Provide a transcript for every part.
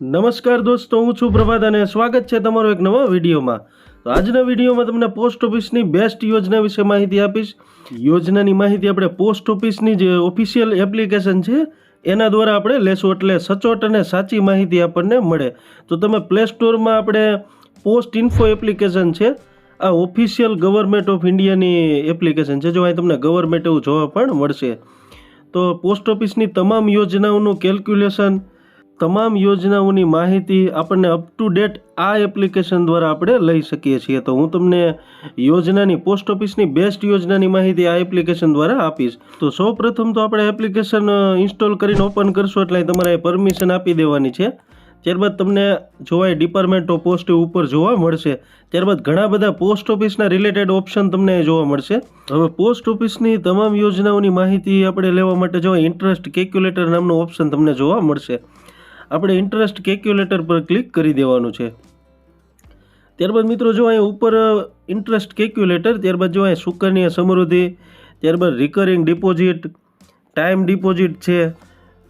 નમસ્કાર દોસ્તો, હું છું પ્રભાત અને સ્વાગત છે તમારો એક નવા વિડીયોમાં. તો આજના વિડીયોમાં તમને પોસ્ટ ઓફિસની બેસ્ટ યોજના વિશે માહિતી આપીશ. યોજનાની માહિતી આપણે પોસ્ટ ઓફિસની જે ઓફિશિયલ એપ્લિકેશન છે, એના દ્વારા આપણે લેશું એટલે સચોટ અને સાચી માહિતી આપણને મળે. તો તમે પ્લે સ્ટોરમાં આપણે પોસ્ટ ઇન્ફો એપ્લિકેશન છે, આ ઓફિશિયલ ગવર્મેન્ટ ઓફ ઇન્ડિયાની એપ્લિકેશન છે, જો અહીં તમને ગવર્મેન્ટ એવું જોવા પણ મળશે. તો પોસ્ટ ઓફિસની તમામ યોજનાઓનું કેલ્ક્યુલેશન તમામ યોજનાઓની માહિતી આપણને અપ ટુ ડેટ આ એપ્લિકેશન દ્વારા આપણે લઈ શકીએ છીએ. તો હું તમને યોજનાની પોસ્ટ ઓફિસની બેસ્ટ યોજનાની માહિતી આ એપ્લિકેશન દ્વારા આપીશ. તો સૌ પ્રથમ તો આપણે એપ્લિકેશન ઇન્સ્ટોલ કરીને ઓપન કરશો એટલે તમારે પરમિશન આપી દેવાની છે. ત્યારબાદ તમને જોવાય ડિપાર્ટમેન્ટ ઓફ પોસ્ટ ઉપર જોવા મળશે. ત્યારબાદ ઘણા બધા પોસ્ટ ઓફિસના રિલેટેડ ઓપ્શન તમને જોવા મળશે. હવે પોસ્ટ ઓફિસની તમામ યોજનાઓની માહિતી આપણે લેવા માટે જો ઇન્ટરેસ્ટ કેલ્ક્યુલેટર નામનું ઓપ્શન તમને જોવા મળશે. આપણે ઇન્ટરેસ્ટ કેલ્ક્યુલેટર પર ક્લિક કરી દેવાનું છે. ત્યારબાદ મિત્રો જો અહીં ઉપર ઇન્ટરેસ્ટ કેલ્ક્યુલેટર ત્યારબાદ જો અહીં સુકન્યા સમૃદ્ધિ, ત્યારબાદ રિકરિંગ ડિપોઝિટ ટાઈમ ડિપોઝિટ છે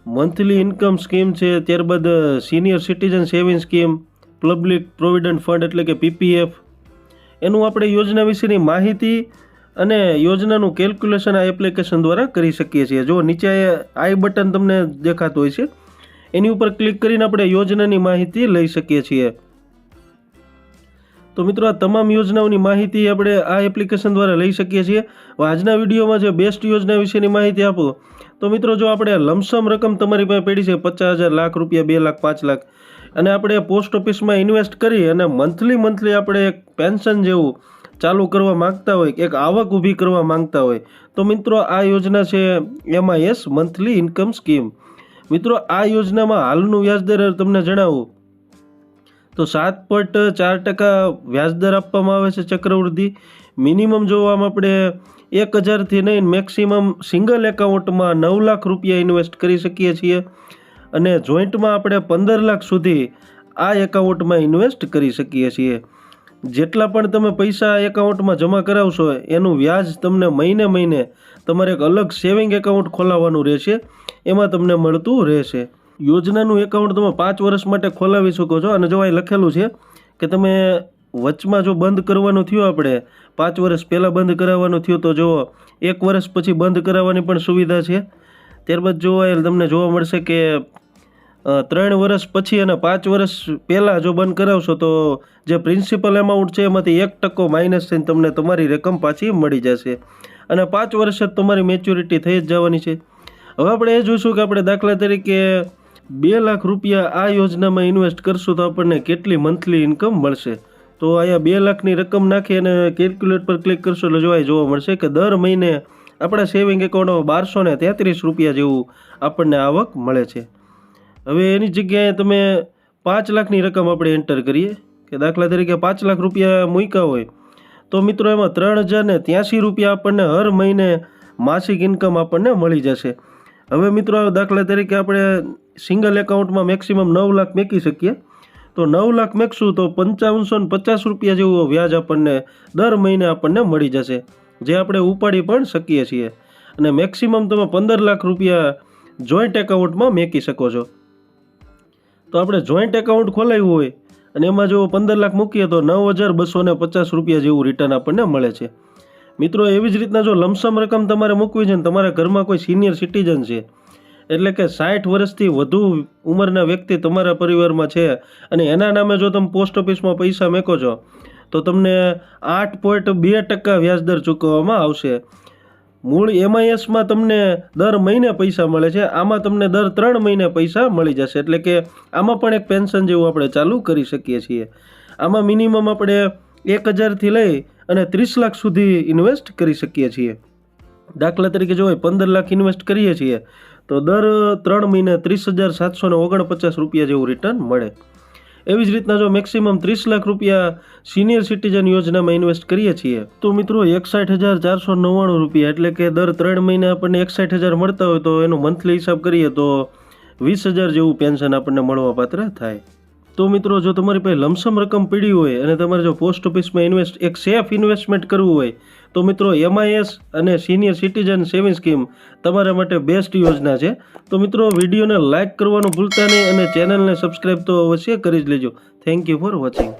મંથલી ઇન્કમ સ્કીમ છે, ત્યારબાદ senior citizen saving scheme public provident fund એટલે કે પીપીએફ એનું આપણે યોજના વિશેની માહિતી અને યોજનાનું કેલ્ક્યુલેશન આ એપ્લિકેશન દ્વારા કરી શકીએ છીએ. જો નીચે આઈ બટન તમને દેખાતું હોય છે એની ઉપર ક્લિક કરીને આપણે યોજનાની માહિતી લઈ શકીએ છીએ. તો મિત્રો, આ તમામ યોજનાઓની માહિતી આપણે આ એપ્લિકેશન દ્વારા લઈ શકીએ છીએ. આજના વિડીયોમાં જે બેસ્ટ યોજના વિશેની માહિતી આપો. તો મિત્રો, જો આપણે લમસમ રકમ તમારી પાસે પડી છે, પચાસ હજાર, લાખ રૂપિયા, બે લાખ, પાંચ લાખ, અને આપણે પોસ્ટ ઓફિસમાં ઇન્વેસ્ટ કરી અને મંથલી મંથલી આપણે એક પેન્શન જેવું ચાલુ કરવા માંગતા હોય, એક આવક ઊભી કરવા માંગતા હોય, તો મિત્રો, આ યોજના છે એમઆઈએસ મંથલી ઇન્કમ સ્કીમ. મિત્રો, આ યોજનામાં હાલનું વ્યાજદર તમને જણાવું. તો સાત પોઈન્ટ ચાર ટકા વ્યાજદર આપવામાં આવે છે ચક્રવૃદ્ધિ. મિનિમમ જોવામાં આપણે એક હજારથી નહીં, મેક્સિમમ સિંગલ એકાઉન્ટમાં નવ લાખ રૂપિયા ઇન્વેસ્ટ કરી શકીએ છીએ. અને જોઈન્ટમાં આપણે પંદર લાખ સુધી આ એકાઉન્ટમાં ઇન્વેસ્ટ કરી શકીએ છીએ. જેટલા પણ તમે પૈસા એકાઉન્ટમાં જમા કરાવશો, એનું વ્યાજ તમને મહિને મહિને તમારે એક અલગ સેવિંગ એકાઉન્ટ ખોલાવવાનું રહેશે, એમાં તમને મળતું રહેશે. યોજનાનું એકાઉન્ટ તમે પાંચ વર્ષ માટે ખોલાવી શકો છો. અને જો અહીં લખેલું છે કે તમે વચમાં જો બંધ કરવાનું થયું આપણે, પાંચ વર્ષ પહેલાં બંધ કરાવવાનું થયું, તો જો એક વર્ષ પછી બંધ કરાવવાની પણ સુવિધા છે. ત્યારબાદ જોવા તમને જોવા મળશે કે ત્રણ વર્ષ પછી અને પાંચ વર્ષ પહેલાં જો બંધ કરાવશો તો જે પ્રિન્સિપલ એમાઉન્ટ છે એમાંથી એક ટકો માઇનસ થઈને તમને તમારી રકમ પાછી મળી જશે. અને પાંચ વર્ષ જ તમારી મેચ્યોરિટી થઈ જ જવાની છે. હવે આપણે એ જોઈશું કે આપણે દાખલા તરીકે બે લાખ રૂપિયા આ યોજનામાં ઇન્વેસ્ટ કરશું તો આપણને કેટલી મંથલી ઇન્કમ મળશે? તો અહીંયા બે લાખની રકમ નાખી અને કેલ્ક્યુલેટ પર ક્લિક કરશો એટલે જોવાય જોવા મળશે કે દર મહિને આપણા સેવિંગ એકાઉન્ટમાં બારસો ને તેત્રીસ રૂપિયા જેવું આપણને આવક મળે છે. હવે એની જગ્યાએ તમે પાંચ લાખની રકમ આપણે એન્ટર કરીએ, કે દાખલા તરીકે પાંચ લાખ રૂપિયા મૂક્યા હોય, તો મિત્રો એમાં ત્રણ હજાર ને ત્યાંસી રૂપિયા આપણને હર મહિને માસિક ઇન્કમ આપણને મળી જશે. હવે મિત્રો દાખલા તરીકે આપણે સિંગલ એકાઉન્ટમાં મેક્સિમમ નવ લાખ મેકી શકીએ. તો નવ લાખ મેકશું તો પંચાવનસો ને પચાસ રૂપિયા જેવું વ્યાજ આપણને દર મહિને આપણને મળી જશે, જે આપણે ઉપાડી પણ શકીએ છીએ. અને મેક્સિમમ તમે પંદર લાખ રૂપિયા જોઈન્ટ એકાઉન્ટમાં મેકી શકો છો. તો આપણે જોઈન્ટ એકાઉન્ટ ખોલાવ્યું હોય અને એમાં જો પંદર લાખ મૂકીએ તો નવ હજાર બસો ને પચાસ રૂપિયા જેવું રિટર્ન આપણને મળે છે. મિત્રો, એવી જ રીતના જો લમસમ રકમ તમારે મૂકવી છે ને તમારા ઘરમાં કોઈ સિનિયર સિટીઝન છે, એટલે કે સાઠ વર્ષથી વધુ ઉંમરના વ્યક્તિ તમારા પરિવારમાં છે અને એના નામે જો તમે પોસ્ટ ઓફિસમાં પૈસા મેકો છો, તો તમને આઠ પોઈન્ટ બે ટકા વ્યાજદર ચૂકવવામાં આવશે. મૂળ એમઆઈએસમાં તમને દર મહિને પૈસા મળે છે. આમાં તમને દર ત્રણ મહિને પૈસા મળી જશે. એટલે કે આમાં પણ એક પેન્શન જેવું આપણે ચાલુ કરી શકીએ છીએ. આમાં મિનિમમ આપણે એક હજારથી લઈ અને ત્રીસ લાખ સુધી ઇન્વેસ્ટ કરી શકીએ છીએ. દાખલા તરીકે જો પંદર લાખ ઇન્વેસ્ટ કરીએ છીએ, તો દર ત્રણ મહિને ત્રીસ હજાર સાતસો ઓગણપચાસ રૂપિયા જેવું રિટર્ન મળે. એવી જ રીતના જો મેક્સિમમ ત્રીસ લાખ રૂપિયા સિનિયર સિટીઝન યોજનામાં ઇન્વેસ્ટ કરીએ છીએ, તો મિત્રો એકસાઠ હજાર ચારસો નવ્વાણું રૂપિયા, એટલે કે દર ત્રણ મહિને આપણને એકસાઠ હજાર મળતા હોય તો એનો મંથલી હિસાબ કરીએ તો વીસ હજાર જેવું પેન્શન આપણને મળવાપાત્ર થાય. તો મિત્રો, જો તમારી પાસે લમસમ રકમ પડી હોય અને તમારે જો પોસ્ટ ઓફિસમાં ઇન્વેસ્ટ, એક સેફ ઇન્વેસ્ટમેન્ટ કરવું હોય, તો મિત્રો એમઆઈએસ અને સિનિયર સિટીઝન સેવિંગ સ્કીમ તમારા માટે બેસ્ટ યોજના છે. તો મિત્રો, વિડીયોને લાઇક કરવાનું ભૂલતા નહીં અને ચેનલને સબસ્ક્રાઈબ તો અવશ્ય કરી જ લેજો. Thank you for watching